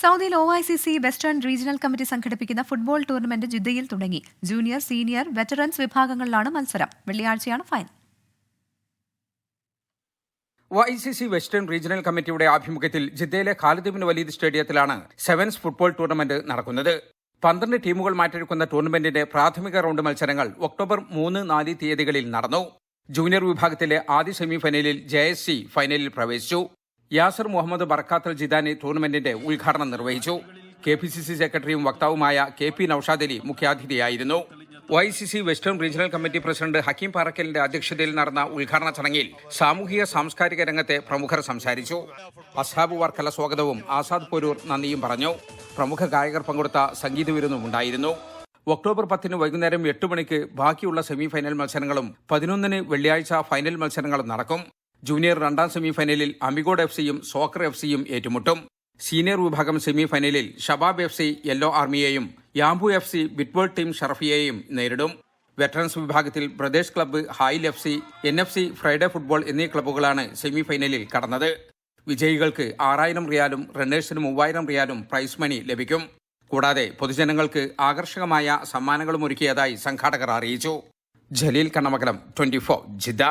സൗദിയിൽ O I C C western regional committee സംഘടിപ്പിക്കുന്ന football tournament ജിദ്ദയിൽ തുടങ്ങി. ജൂനിയർ സീനിയർ വെറ്ററൻസ് വിഭാഗങ്ങളിലാണ് മത്സരം. വെള്ളിയാഴ്ചയാണ് final Y C C western regional കമ്മിറ്റിയുടെ ആഭിമുഖ്യത്തിൽ ജിദ്ദയിലെ ഖാലിദ് ബിൻ വലീദ് സ്റ്റേഡിയത്തിലാണ് സെവൻസ് ഫുട്ബോൾ ടൂർണമെന്റ് നടക്കുന്നത്. പന്ത്രണ്ട് ടീമുകൾ മാറ്റിയെടുക്കുന്ന ടൂർണമെന്റിന്റെ പ്രാഥമിക റൗണ്ട് മത്സരങ്ങൾ ഒക്ടോബർ മൂന്ന് നാല് തീയതികളിൽ നടന്നു. ജൂനിയർ വിഭാഗത്തിലെ ആദ്യ സെമിഫൈനലിൽ ജെ എസ് സി ഫൈനലിൽ പ്രവേശിച്ചു. യാസർ മുഹമ്മദ് ബർക്കാത്തൽ ജിദാനി ടൂർണമെന്റിന്റെ ഉദ്ഘാടനം നിർവഹിച്ചു. കെ പി സി സി സെക്രട്ടറിയും വക്താവുമായ K P Naushad Ali മുഖ്യാതിഥിയായിരുന്നു. Y C C western regional committee president Hakeem പാറക്കലിന്റെ അധ്യക്ഷതയിൽ നടന്ന ഉദ്ഘാടന ചടങ്ങിൽ സാമൂഹിക സാംസ്കാരിക രംഗത്തെ പ്രമുഖർ സംസാരിച്ചു. അസാബ് വർക്കല സ്വാഗതവും ആസാദ് പോരൂർ നന്ദിയും പറഞ്ഞു. പ്രമുഖ ഗായകർ പങ്കെടുത്ത സംഗീത വിരുന്നും ഉണ്ടായിരുന്നു. ഒക്ടോബർ പത്തിന് വൈകുന്നേരം എട്ട് മണിക്ക് ബാക്കിയുള്ള സെമിഫൈനൽ മത്സരങ്ങളും പതിനൊന്നിന് വെള്ളിയാഴ്ച ഫൈനൽ മത്സരങ്ങളും നടക്കും. ജൂനിയർ രണ്ടാം സെമിഫൈനലിൽ അമിഗോഡ് എഫ് സിയും സോക്കർ എഫ് സിയും ഏറ്റുമുട്ടും. സീനിയർ വിഭാഗം സെമിഫൈനലിൽ ഷബാബ് എഫ് സി യെല്ലോ ആർമിയെയും യാംബു എഫ് സി ബിറ്റ്ബോൾ ടീം ഷറഫിയെയും നേരിടും. വെറ്ററൻസ് വിഭാഗത്തിൽ Pradesh club Hail F C N F C Friday football എന്നീ ക്ലബ്ബുകളാണ് സെമിഫൈനലിൽ കടന്നത്. വിജയികൾക്ക് ആറായിരം റിയാലും റണ്ണേഴ്സിന് മൂവായിരം റിയാലും പ്രൈസ് മണി ലഭിക്കും. കൂടാതെ പൊതുജനങ്ങൾക്ക് ആകർഷകമായ സമ്മാനങ്ങളും ഒരുക്കിയതായി സംഘാടകർ അറിയിച്ചു. Jaleel Kannamangalam twenty four Jeddah.